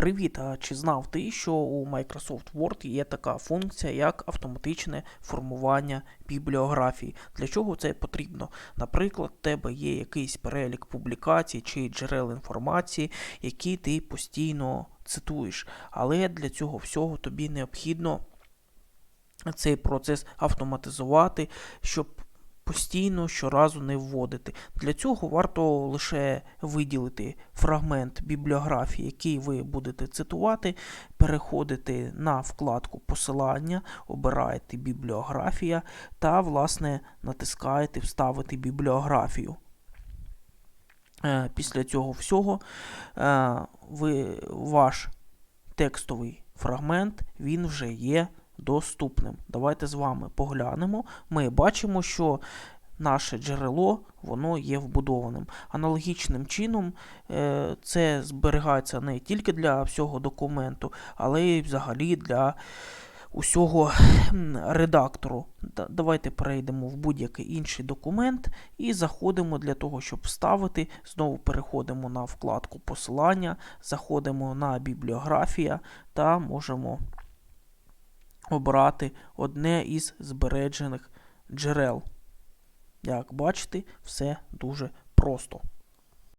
Привіт! А чи знав ти, що у Microsoft Word є така функція, як автоматичне формування бібліографії? Для чого це потрібно? Наприклад, в тебе є якийсь перелік публікацій чи джерел інформації, які ти постійно цитуєш. Але для цього всього тобі необхідно цей процес автоматизувати, щоб постійно щоразу не вводити. Для цього варто лише виділити фрагмент бібліографії, який ви будете цитувати, переходите на вкладку посилання, обираєте бібліографія та, власне, натискаєте Вставити бібліографію. Е, Після цього всього е, ви, ваш текстовий фрагмент він вже є доступним. Давайте з вами поглянемо. Ми бачимо, що наше джерело воно є вбудованим. Аналогічним чином е, це зберігається не тільки для всього документу, але й взагалі для усього редактору. Давайте перейдемо в будь-який інший документ і заходимо для того, щоб вставити. Знову переходимо на вкладку посилання, заходимо на бібліографія та можемо обрати одне із збережених джерел. Як бачите, все дуже просто.